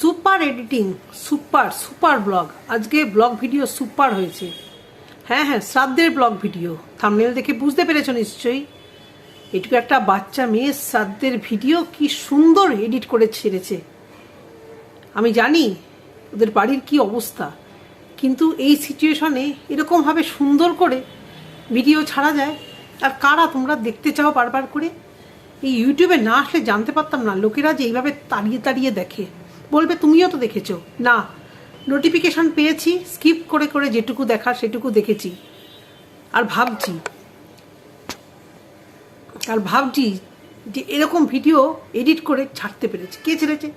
Super editing, super super blog. আজকে blog video super হয়েছে। হ্যাঁ হ্যাঁ শ্রাদ্ধের ব্লগ ভিডিও। থামনেল দেখে বুঝতে পেরেছ নিশ্চয়ই? এটুকু একটা বাচ্চা মেয়ে শ্রাদ্ধের ভিডিও কি সুন্দর এডিট করে ছেড়েছে। আমি জানি ওদের বাড়ির কি অবস্থা, কিন্তু এই সিচুয়েশনে এরকমভাবে সুন্দর করে ভিডিও ছাড়া যায়। আর কারা তোমরা দেখতে চাও বারবার করে? এই ইউটিউবে না আসলে জানতে পারতাম না। লোকেরা যে এইভাবে তাড়িয়ে তাড়িয়ে দেখে। বলবে, তুমিও তো দেখেছ। না নোটিফিকেশন পেয়েছি স্কিপ করে করে যেটুকু দেখা সেটুকু দেখেছি। আর ভাবছি আর ভাবছি যে এরকম ভিডিও এডিট করে ছাড়তে পেরেছে। কে ছেড়েছে?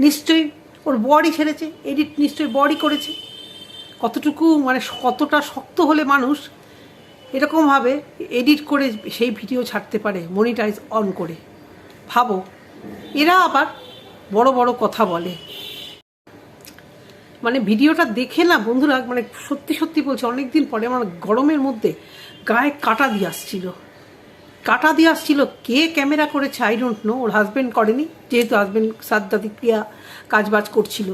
নিশ্চয়ই, ওর বডি ছেড়েছে এডিট নিশ্চয়ই বডি করেছে। কতটুকু মানে কতটা শক্ত হলে মানুষ এরকমভাবে এডিট করে সেই ভিডিও ছাড়তে পারে মনিটাইজ অন করে? ভাবো। এরা আবার বড় বড় কথা বলে। মানে ভিডিওটা দেখে না বন্ধুরা মানে সত্যি সত্যি বলছে, অনেকদিন পরে আমার গরমের মধ্যে গায়ে কাটা দিয়ে আসছিল। কাটা দিয়ে আসছিল, কে ক্যামেরা করেছে? আই ডোন্ট নো ওর হাজব্যান্ড করেনি, যেহেতু হাজব্যান্ড শ্রাদ্ধাদিক্রিয়া কাজবাজ করছিল।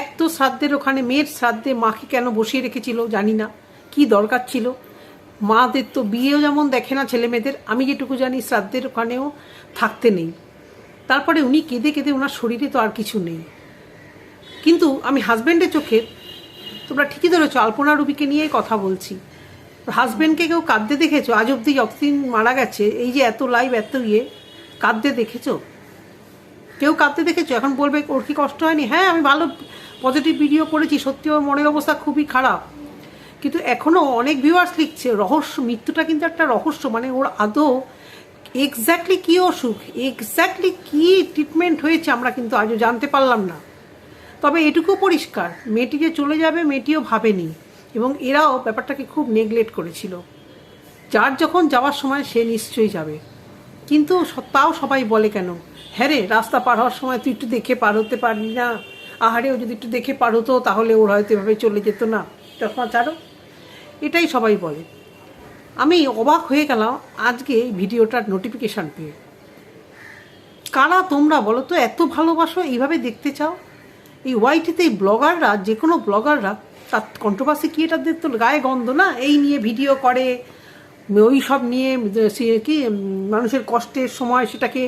এক তো শ্রাদ্ধের ওখানে মেয়ের শ্রাদ্ধে মাকে কেন বসিয়ে রেখেছিল জানি না, কি দরকার ছিল? মাদের তো বিয়েও যেমন দেখে না ছেলে মেয়েদের আমি যেটুকু জানি শ্রাদ্ধের ওখানেও থাকতে নেই। তারপরে উনি কেঁদে কেঁদে ওনার শরীরে তো আর কিছু নেই। কিন্তু আমি হাজব্যান্ডের চোখে, তোমরা ঠিকই ধরেছো, আলপনা রুবিকে নিয়েই কথা বলছি। হাজব্যান্ডকে কেউ কাঁদতে দেখেছ? আজ অব্দি যতদিন মারা গেছে, এই যে এত লাইভ এত ইয়ে কাঁদতে দেখেছ? কেউ কাঁদতে দেখেছ? এখন বলবে, ওর কি কষ্ট হয়নি? হ্যাঁ আমি ভালো পজিটিভ ভিডিও করেছি, সত্যি ওর মনের অবস্থা খুবই খারাপ। কিন্তু এখনও অনেক ভিউয়ার্স লিখছে, রহস্য, মৃত্যুটা কিন্তু একটা রহস্য মানে ওর আদৌ এক্স্যাক্টলি কী অসুখ? এক্স্যাক্টলি কী ট্রিটমেন্ট হয়েছে আমরা কিন্তু আজও জানতে পারলাম না। তবে এটুকু পরিষ্কার, মেয়েটি যে চলে যাবে, মেয়েটিও ভাবেনি এবং এরাও ব্যাপারটাকে খুব নেগলেক্ট করেছিল। যার যখন যাওয়ার সময় সে নিশ্চয়ই যাবে। কিন্তু তাও সবাই বলে কেন? হ্যাঁ রে, রাস্তা পার হওয়ার সময় তুই একটু দেখে পার হতে পারবি না। আহারেও যদি একটু দেখে পার হতো, তাহলে ওর হয়তো এভাবে চলে যেত না। তখন ছাড়ো। এটাই সবাই বলে। আমি অবাক হয়ে গেলাম আজকে এই ভিডিওটার নোটিফিকেশান পেয়ে। কারা তোমরা বলো তো, এত ভালোবাসো এইভাবে দেখতে চাও? এই ওয়াইটিতে এই ব্লগাররা যে কোনো ব্লগাররা, তার কন্ট্রোভার্সি কি এটাদের তো গায়ে গন্ধ না? এই নিয়ে ভিডিও করে, ওই সব নিয়ে কি, মানুষের কষ্টের সময় সেটাকে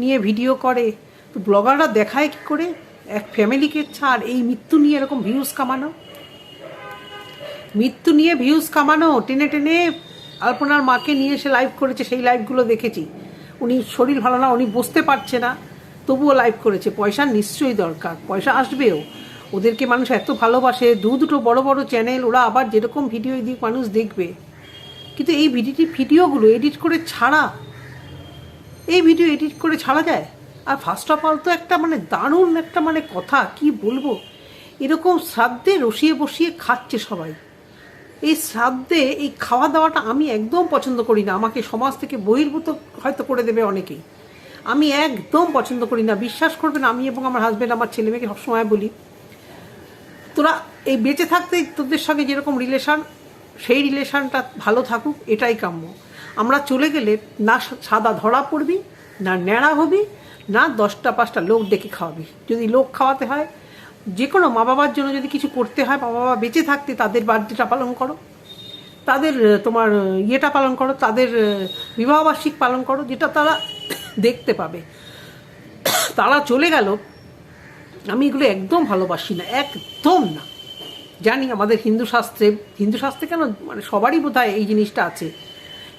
নিয়ে ভিডিও করে। তো ব্লগাররা দেখায় কি করে? এক ফ্যামিলিকে ছাড়, এই মৃত্যু নিয়ে এরকম ভিউজ কামানো। মৃত্যু নিয়ে ভিউজ কামানো, টেনে টেনে আলপনার মাকে নিয়ে এসে লাইভ করেছে, সেই লাইভগুলো দেখেছি। উনি শরীর ভালো না, উনি বসতে পারছে না। তবুও লাইভ করেছে। পয়সা নিশ্চয়ই দরকার, পয়সা আসবেও। ওদেরকে মানুষ এত ভালোবাসে, দু দুটো বড় বড় চ্যানেল ওরা আবার যেরকম ভিডিও দিক মানুষ দেখবে। কিন্তু এই ভিডিওটি ভিডিওগুলো এডিট করে ছাড়া, এই ভিডিও এডিট করে ছাড়া যায়? আর ফার্স্ট অফ অল তো একটা মানে দারুণ একটা মানে কথা, কি বলব? এরকম শ্রাদ্ধে রসিয়ে বসিয়ে খাচ্ছে সবাই। এই শ্রাদ্ধে এই খাওয়া দাওয়াটা আমি একদম পছন্দ করি না। আমাকে সমাজ থেকে বহির্ভূত হয়তো করে দেবে অনেকেই। আমি একদম পছন্দ করি না। বিশ্বাস করবেন আমি এবং আমার হাজব্যান্ড আমার ছেলে মেয়েকে সবসময় বলি, তোরা এই বেঁচে থাকতে তোদের সঙ্গে যেরকম রিলেশন সেই রিলেশনটা ভালো থাকুক, এটাই কাম্য। আমরা চলে গেলে না সাদা ধরা পড়বি, না ন্যাড়া হবি, না দশটা পাঁচটা লোক ডেকে খাওয়াবি। যদি লোক খাওয়াতে হয় যে কোনো মা বাবার জন্য যদি কিছু করতে হয়, মা বাবা বেঁচে থাকতে তাদের বার্থডেটা পালন করো। তাদের তোমার ইয়েটা পালন করো, তাদের বিবাহবার্ষিক পালন করো, যেটা তারা দেখতে পাবে। তারা চলে গেল, আমি এগুলো একদম ভালোবাসি না, একদম না। জানি আমাদের হিন্দু শাস্ত্রে হিন্দু শাস্ত্রে কেন মানে সবারই বোধ এই জিনিসটা আছে।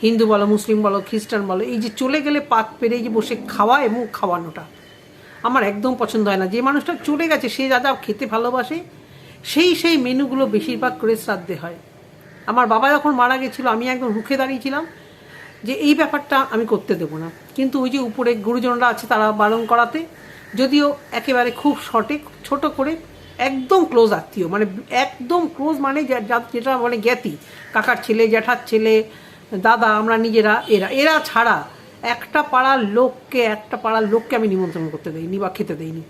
হিন্দু বলো, মুসলিম বলো, খ্রিস্টান বলো, এই যে চলে গেলে পাত পেরে এই যে বসে খাওয়া এবং খাওয়ানোটা। আমার একদম পছন্দ হয় না। যে মানুষটা চলে গেছে, সে যা খেতে ভালোবাসে, সেই সেই মেনুগুলো বেশিরভাগ করে শ্রাদ্ধে হয়। আমার বাবা যখন মারা গেছিল, আমি একদম রুখে দাঁড়িয়েছিলাম যে এই ব্যাপারটা আমি করতে দেবো না। কিন্তু ওই যে উপরে গুরুজনরা আছে, তারা বারণ করাতে, যদিও একেবারে খুব শর্টে ছোট করে, একদম ক্লোজ আত্মীয়। মানে একদম ক্লোজ মানে যেটা মানে জ্ঞাতি। কাকার ছেলে, জ্যাঠার ছেলে, দাদা, আমরা নিজেরা, এরা। এরা ছাড়া একটা পাড়ার লোককে, একটা পাড়ার লোককে আমি নিমন্ত্রণ করতে দেইনি বা খেতে দেইনি।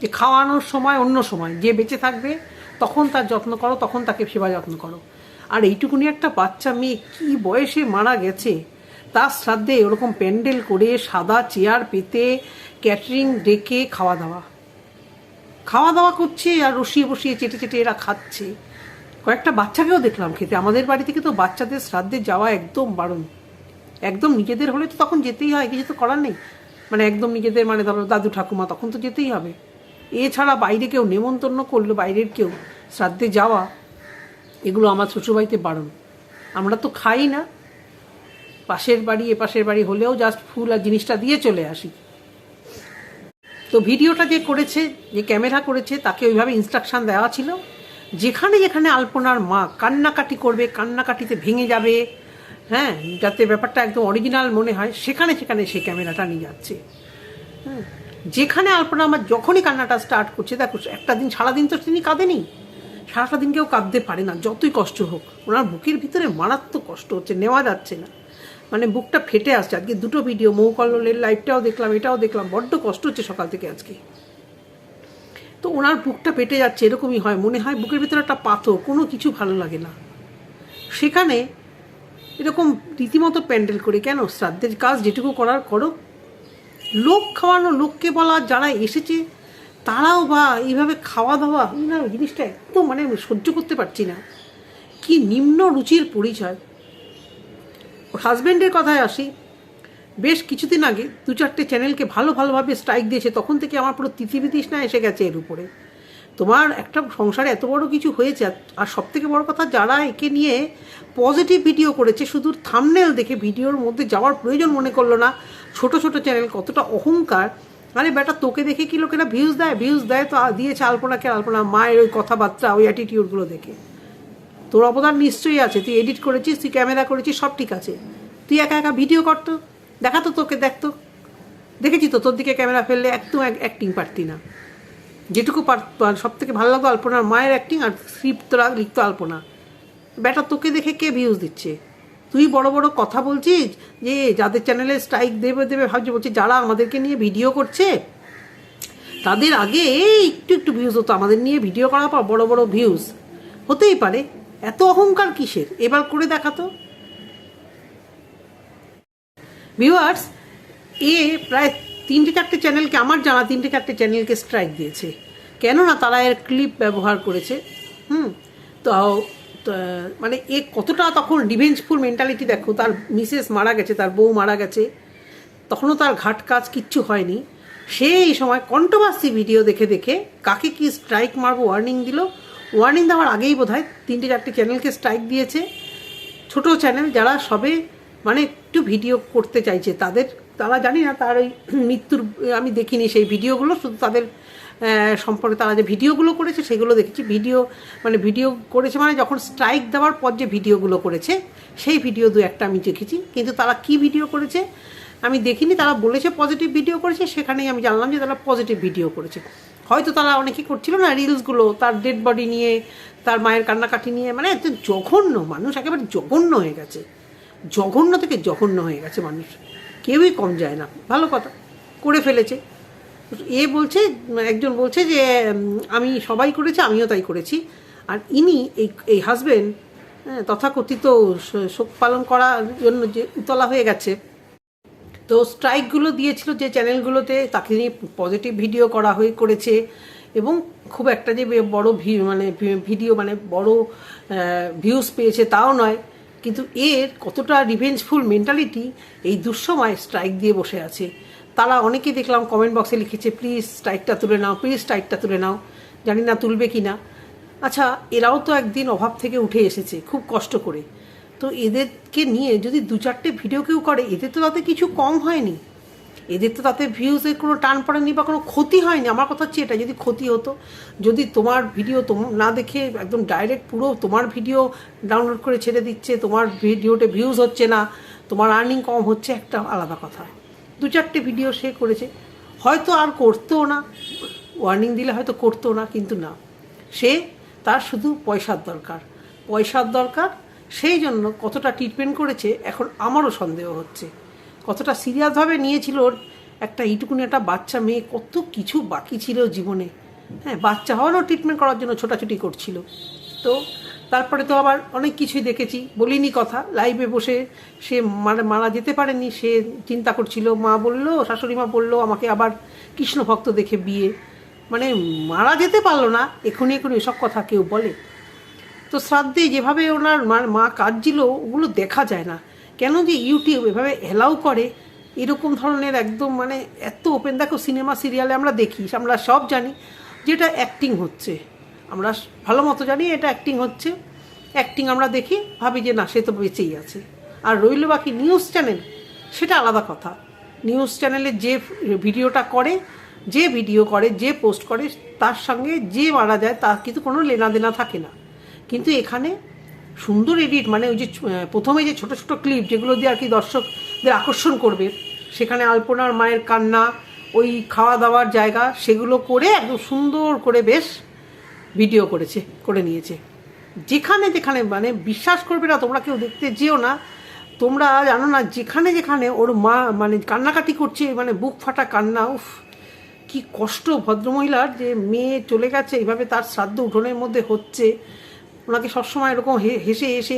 যে খাওয়ানোর সময় অন্য সময়, যে বেঁচে থাকবে, তখন তার যত্ন করো, তখন তাকে সেবা যত্ন করো। আর এইটুকুনি একটা বাচ্চা মেয়ে কি বয়সে মারা গেছে, তার শ্রাদ্ধে ওরকম প্যান্ডেল করে সাদা চেয়ার পেতে, ক্যাটারিং ডেকে খাওয়া দাওয়া খাওয়া দাওয়া করছে আর রসিয়ে বসিয়ে চেটে চেটে এরা খাচ্ছে। কয়েকটা বাচ্চাকেও দেখলাম খেতে। আমাদের বাড়ি থেকে তো বাচ্চাদের শ্রাদ্ধে যাওয়া একদম বারণ। একদম নিজেদের হলে তো তখন যেতেই হয়, কিছু তো করার নেই। মানে একদম নিজেদের মানে ধরো দাদু ঠাকুমা, তখন তো যেতেই হবে। এছাড়া বাইরে কেউ নেমন্তন্ন করল, বাইরের কেউ, শ্রাদ্ধে যাওয়া, এগুলো আমার শ্বশুরবাড়িতে বারণ। আমরা তো খাই না। পাশের বাড়ি এ পাশের বাড়ি হলেও জাস্ট ফুল আর জিনিসটা দিয়ে চলে আসি। তো ভিডিওটা যে করেছে, যে ক্যামেরা করেছে, তাকে ওইভাবে ইনস্ট্রাকশন দেওয়া ছিল। যেখানে যেখানে আলপনার মা কান্নাকাটি করবে, কান্নাকাটিতে ভেঙে যাবে হ্যাঁ যাতে ব্যাপারটা একদম অরিজিনাল মনে হয়, সেখানে সেখানে সে ক্যামেরাটা নিয়ে যাচ্ছে। হ্যাঁ যেখানে আলপনা আমার যখনই কান্নাটা স্টার্ট করছে, দেখো, একটা দিন, সারাদিন তো তিনি কাঁদেনি। সারাটা দিন কেউ কাঁদতে পারে না, যতই কষ্ট হোক। ওনার বুকের ভিতরে মারাত্মক কষ্ট হচ্ছে, নেওয়া যাচ্ছে না। মানে বুকটা ফেটে আসছে। আজকে দুটো ভিডিও মৌকল্লের লাইভটাও দেখলাম, এটাও দেখলাম, বড্ড কষ্ট হচ্ছে সকাল থেকে আজকে। তো ওনার বুকটা পেটে যাচ্ছে, এরকমই হয়। মনে হয় বুকের ভিতরে একটা পাথর, কোনো কিছু ভালো লাগে না। সেখানে এরকম রীতিমতো প্যান্ডেল করে, কেন? শ্রাদ্ধের কাজ যেটুকু করার, করো। লোক খাওয়ানো, লোককে বলা, যারা এসেছে, তারাও বা এইভাবে খাওয়া দাওয়া আমি না জিনিসটা একদম মানে আমি সহ্য করতে পারছি না। কি নিম্ন রুচির পরিচয়। হাজব্যান্ডের কথায় আসি। বেশ কিছুদিন আগে দু চারটে চ্যানেলকে ভালো, ভালোভাবে স্ট্রাইক দিয়েছে, তখন থেকে আমার পুরো তিথিবিতৃষ্ণা এসে গেছে এর উপরে। তোমার একটা সংসারে এত বড় কিছু হয়েছে, আর সব থেকে বড় কথা যারা একে নিয়ে পজিটিভ ভিডিও করেছে, শুধু থামনেল দেখে ভিডিওর মধ্যে যাওয়ার প্রয়োজন মনে করল না, ছোট ছোট চ্যানেল কতটা অহংকার। আরে বেটা, তোকে দেখে কি লোকেরা ভিউজ দেয়? ভিউজ দেয় তো দিয়েছে আলপনাকে, আলপনা মায়ের ওই কথাবার্তা, ওই অ্যাটিটিউডগুলো দেখে। তোর অবদান নিশ্চয়ই আছে, তুই এডিট করেছিস, তুই ক্যামেরা করেছিস, সব ঠিক আছে। তুই একা একা ভিডিও করতো দেখাতো তোকে দেখতো দেখেছি তো, তোর দিকে ক্যামেরা ফেললে একদম অ্যাক্টিং পারতি না। যেটুকু সব থেকে ভালো লাগতো আলপনার মায়ের অ্যাক্টিং আর স্ক্রিপ্ট তোরা লিখতো আলপনা। বেটা, তোকে দেখে কে ভিউজ দিচ্ছে? তুই বড় বড় কথা বলছিস যে যাদের চ্যানেলে স্ট্রাইক দেবে দেবে ভাবছি, বলছি যারা আমাদেরকে নিয়ে ভিডিও করছে, তাদের আগে একটু একটু ভিউজ হতো, আমাদের নিয়ে ভিডিও করার পর বড় বড় ভিউজ হতেই পারে, এত অহংকার কিসের? এবার করে দেখাতো ভিউয়ার্স এ প্রায় তিনটে চারটে চ্যানেলকে, আমার জানা তিনটে চারটে চ্যানেলকে স্ট্রাইক দিয়েছে। কেননা তারা এর ক্লিপ ব্যবহার করেছে। হুম তো মানে এ কতটা তখন ডিভেঞ্জফুল মেন্টালিটি দেখো, তার মিসেস মারা গেছে, তার বউ মারা গেছে, তখনও তার ঘাট কাজ কিচ্ছু হয়নি। সে এই সময় কন্ট্রোভার্সি ভিডিও দেখে দেখে কাকে কি স্ট্রাইক মারবো ওয়ার্নিং দিল। ওয়ার্নিং দেওয়ার আগেই বোধ হয় তিনটে চারটে চ্যানেলকে স্ট্রাইক দিয়েছে। ছোট চ্যানেল যারা সবে মানে একটু ভিডিও করতে চাইছে, তাদের তারা জানি না, তার ওই মৃত্যুর, আমি দেখিনি সেই ভিডিওগুলো, শুধু তাদের সম্পর্কে তারা যে ভিডিওগুলো করেছে সেগুলো দেখেছি। ভিডিও মানে ভিডিও করেছে মানে যখন স্ট্রাইক দেওয়ার পর যে ভিডিওগুলো করেছে, সেই ভিডিও দু একটা আমি দেখেছি। কিন্তু তারা কি ভিডিও করেছে, আমি দেখিনি। তারা বলেছে পজিটিভ ভিডিও করেছে, সেখানেই আমি জানলাম যে তারা পজিটিভ ভিডিও করেছে। হয়তো তারা অনেকে করছিল না রিলসগুলো তার ডেড বডি নিয়ে, তার মায়ের কান্নাকাটি নিয়ে মানে জঘন্য মানুষ, একেবারে জঘন্য হয়ে গেছে। জঘন্য থেকে জঘন্য হয়ে গেছে মানুষ। কেউই কম যায় না। ভালো কথা। করে ফেলেছে। এ বলছে, একজন বলছে যে আমি সবাই করেছে, আমিও তাই করেছি। আর ইনি এই এই হাজবেন্ড তথাকথিত শোক পালন করার জন্য যে উতলা হয়ে গেছে। তো স্ট্রাইকগুলো দিয়েছিল যে চ্যানেলগুলোতে তাকে নিয়ে পজিটিভ ভিডিও করা হয়ে করেছে। এবং খুব একটা যে বড় মানে ভিডিও মানে বড় ভিউজ পেয়েছে তাও নয়। কিন্তু এর কতটা রিভেঞ্জফুল মেন্টালিটি এই দুঃসময় স্ট্রাইক দিয়ে বসে আছে। তারা অনেকে দেখলাম কমেন্ট বক্সে লিখেছে প্লিজ স্ট্রাইকটা তুলে নাও প্লিজ স্ট্রাইকটা তুলে নাও। জানি না তুলবে কি না আচ্ছা এরাও তো একদিন অভাব থেকে উঠে এসেছে, খুব কষ্ট করে। তো এদেরকে নিয়ে যদি দু চারটে ভিডিও কেউ করে, এদের তো তাতে কিছু কম হয়নি। এদের তো তাতে ভিউজের কোনো টান পড়েনি বা কোনো ক্ষতি হয়নি। আমার কথা হচ্ছে এটা, যদি ক্ষতি হতো, যদি তোমার ভিডিও না দেখে একদম ডাইরেক্ট পুরো তোমার ভিডিও ডাউনলোড করে ছেড়ে দিচ্ছে, তোমার ভিডিওতে ভিউজ হচ্ছে না, তোমার আর্নিং কম হচ্ছে, একটা আলাদা কথা। দু চারটে ভিডিও সে করেছে। হয়তো আর করতেও না ওয়ার্নিং দিলে হয়তো করতেও না, কিন্তু না। সে তার শুধু পয়সার দরকার। পয়সার দরকার, সেই জন্য কতটা ট্রিটমেন্ট করেছে, এখন আমারও সন্দেহ হচ্ছে। কতটা সিরিয়াসভাবে নিয়েছিল ওর একটা এইটুকুনি একটা বাচ্চা মেয়ে, কত কিছু বাকি ছিল জীবনে। হ্যাঁ বাচ্চা হওয়ারও ট্রিটমেন্ট করার জন্য ছোটাছুটি করছিল। তো তারপরে তো আবার অনেক কিছুই দেখেছি, বলিনি কথা। লাইভে বসে সে মানে মারা যেতে পারেনি, সে চিন্তা করছিল। মা বলল, শাশুড়ি মা বলল, আমাকে আবার কৃষ্ণ ভক্ত দেখে বিয়ে। মানে মারা যেতে পারল না, এখনই এখনই এসব কথা কেউ বলে। তো শ্রাদ্ধে যেভাবে ওনার মা- কাঁদছিল, ওগুলো দেখা যায় না। কেন যে ইউটিউব এভাবে অ্যালাউ করে? এরকম ধরনের একদম মানে এত ওপেন দেখো সিনেমা সিরিয়ালে আমরা দেখি, আমরা সব জানি যেটা অ্যাক্টিং হচ্ছে। আমরা ভালো মতো জানি এটা অ্যাক্টিং হচ্ছে। অ্যাক্টিং আমরা দেখি, ভাবি যে না, সে তো বেঁচেই আছে। আর রইল বাকি নিউজ চ্যানেল সেটা আলাদা কথা। নিউজ চ্যানেলে যে ভিডিওটা করে, যে ভিডিও করে, যে পোস্ট করে, তার সঙ্গে যে মারা যায়, তার কিন্তু কোনো লেনাদেনা থাকে না। কিন্তু এখানে সুন্দর এডিট মানে ওই যে প্রথমে যে ছোট ছোট ক্লিপ যেগুলো দিয়ে আর কি দর্শকদের আকর্ষণ করবে, সেখানে আলপনার মায়ের কান্না, ওই খাওয়া দাওয়ার জায়গা, সেগুলো করে একদম সুন্দর করে বেশ ভিডিও করেছে, করে নিয়েছে। যেখানে যেখানে মানে বিশ্বাস করবে না তোমরা কেউ দেখতে যেও না, তোমরা জানো না যেখানে যেখানে ওর মা মানে কান্নাকাটি করছে মানে বুক ফাটা কান্না, উফ, কি কষ্ট! ভদ্রমহিলার যে মেয়ে চলে গেছে এইভাবে তার শ্রাদ্ধ উঠোনের মধ্যে হচ্ছে ওনাকে সবসময় এরকম হেসে হেসে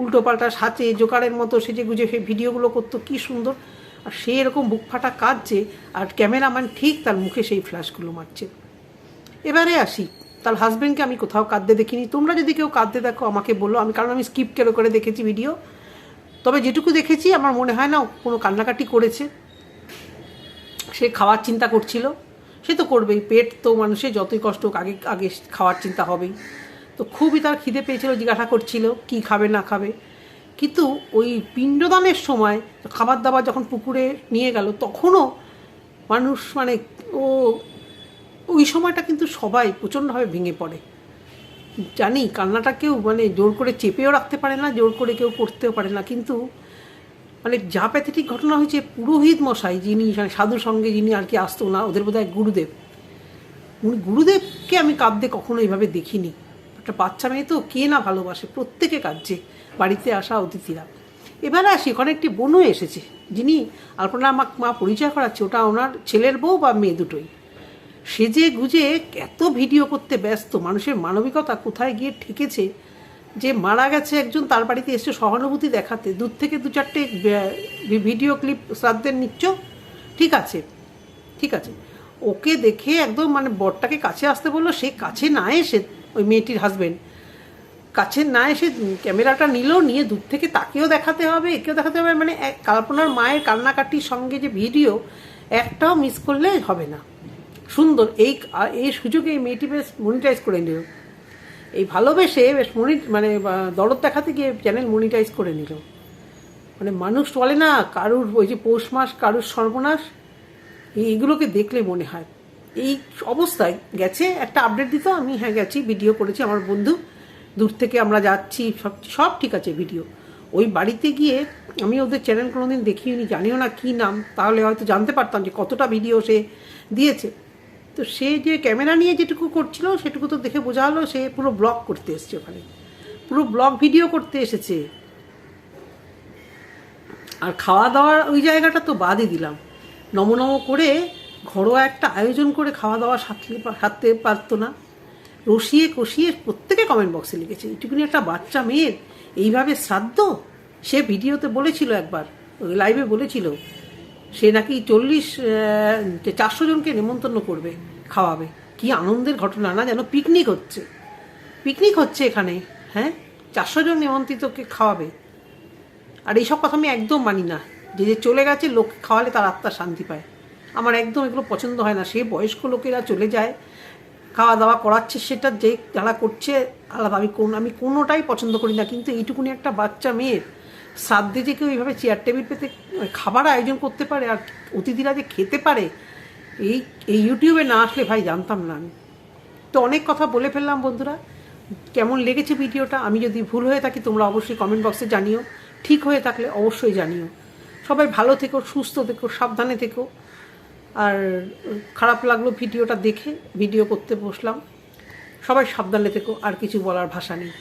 উল্টো পাল্টা সাঁচে, জোকারের মতো সেজে গুজে সে ভিডিওগুলো করতো, কি সুন্দর। আর সে এরকম বুক ফাটা কাঁদছে, আর ক্যামেরাম্যান ঠিক তার মুখে সেই ফ্ল্যাশগুলো মারছে। এবারে আসি, তার হাজব্যান্ডকে আমি কোথাও কাঁদতে দেখিনি। তোমরা যদি কেউ কাঁদতে দেখো, আমাকে বলো। আমি কারণ আমি স্কিপ করে করে দেখেছি ভিডিও তবে যেটুকু দেখেছি, আমার মনে হয় না কোনো কান্নাকাটি করেছে। সে খাওয়ার চিন্তা করছিল। সে তো করবেই, পেট তো মানুষের যতই কষ্ট হোক, আগে আগে খাওয়ার চিন্তা হবেই। তো খুবই তার খিদে পেয়েছিল, জিজ্ঞাসা করছিল কি খাবে, না খাবে। কিন্তু ওই পিণ্ডদানের সময় খাবার দাবার যখন পুকুরে নিয়ে গেল, তখনও মানুষ মানে ও, ওই সময়টা কিন্তু সবাই প্রচণ্ডভাবে ভেঙে পড়ে। জানি, কান্নাটা কেউ মানে জোর করে চেপেও রাখতে পারে না, জোর করে কেউ করতেও পারে না, কিন্তু মানে যা প্যাথেটিক ঘটনা হয়েছে, পুরোহিত মশাই যিনি মানে সাধু সঙ্গে যিনি আর কি আসতো না, ওদের বোধহয় গুরুদেব। উনি গুরুদেবকে আমি কাঁদতে কখনো এইভাবে দেখিনি। একটা বাচ্চা মেয়ে তো কে না ভালোবাসে? প্রত্যেকে কাজে বাড়িতে আসা অতিথিরা। এবারে আসি ওখানে একটি বোনও এসেছে। যিনি আলপনা মা মা পরিচয় করাচ্ছে, ওটা ওনার ছেলের বউ বা মেয়ে দুটোই। সেজে গুজে এত ভিডিও করতে ব্যস্ত, মানুষের মানবিকতা কোথায় গিয়ে ঠেকেছে? যে মারা গেছে একজন, তার বাড়িতে এসে সহানুভূতি দেখাতে। দূর থেকে দু চারটে ভিডিও ক্লিপ শ্রাদ্ধের নিচ্ছ? ঠিক আছে। ঠিক আছে। ওকে দেখে একদম মানে বরটাকে কাছে আসতে বলল, সে কাছে না এসে ওই মেয়েটির হাজবেন্ড কাছে না এসে ক্যামেরাটা নিল, নিয়ে দূর থেকে তাকেও দেখাতে হবে, একেও দেখাতে হবে। মানে কাল্পনার মায়ের কান্নাকাটির সঙ্গে যে ভিডিও একটাও মিস করলে হবে না। সুন্দর, এই এই সুযোগে এই মেয়েটি বেশ মনিটাইজ করে নিল। এই ভালোবেসে বেশ মনি মানে দরদ দেখাতে গিয়ে চ্যানেল মনিটাইজ করে নিল। মানে মানুষ বলে না, কারুর ওই যে পৌষ মাস, কারুর সর্বনাশ এইগুলোকে দেখলে মনে হয়। এই অবস্থায় গেছে। একটা আপডেট দিত, আমি হ্যাঁ গেছি ভিডিও করেছি, আমার বন্ধু। দূর থেকে আমরা যাচ্ছি, সব সব ঠিক আছে ভিডিও ওই বাড়িতে গিয়ে আমি ওদের চ্যানেল কোনোদিন দেখিনি জানিও না কী নাম। তাহলে হয়তো জানতে পারতাম যে কতটা ভিডিও সে দিয়েছে। তো সে যে ক্যামেরা নিয়ে যেটুকু করছিল, সেটুকু তো দেখে বোঝা হলো, সে পুরো ব্লগ করতে এসছে ওখানে। পুরো ব্লগ ভিডিও করতে এসেছে। আর খাওয়া দাওয়ার ওই জায়গাটা তো বাদই দিলাম। নমনম করে ঘরোয়া একটা আয়োজন করে খাওয়া দাওয়া সাথে সারতে পারতো না। রসিয়ে কষিয়ে প্রত্যেকে কমেন্ট বক্সে লিখেছে, এইটুকুনি একটা বাচ্চা মেয়ের এইভাবে শ্রাদ্ধ? সে ভিডিওতে বলেছিল একবার লাইভে বলেছিল, সে নাকি চল্লিশ চারশো জনকে নেমন্তন্ন করবে, খাওয়াবে। কি আনন্দের ঘটনা না যেন পিকনিক হচ্ছে। পিকনিক হচ্ছে এখানে হ্যাঁ? চারশো জন নিমন্ত্রিতকে খাওয়াবে। আর এইসব কথা আমি একদম মানি না। যে যে চলে গেছে লোক খাওয়ালে তার আত্মা শান্তি পায়। আমার একদম এগুলো পছন্দ হয় না। সে বয়স্ক লোকেরা চলে যায় খাওয়া দাওয়া করাচ্ছে, সেটা যে যারা করছে, আলাদা। আমি কোন আমি কোনোটাই পছন্দ করি না। কিন্তু এইটুকুনি একটা বাচ্চা মেয়ের শ্রাদ্ধে যে কেউ এইভাবে চেয়ার টেবিল পেতে খাবার আয়োজন করতে পারে আর অতিথিরা যে খেতে পারে, এই এই ইউটিউবে না আসলে ভাই জানতাম না আমি। তো অনেক কথা বলে ফেললাম বন্ধুরা। কেমন লেগেছে ভিডিওটা? আমি যদি ভুল হয়ে থাকি, তোমরা অবশ্যই কমেন্ট বক্সে জানিও। ঠিক হয়ে থাকলে অবশ্যই জানিও। সবাই ভালো থেকো, সুস্থ থেকো, সাবধানে থেকো। আর খারাপ লাগল ভিডিওটা দেখে, ভিডিও করতে বসলাম। সবাই সাবধানে থেকো, আর কিছু বলার ভাষা নেই।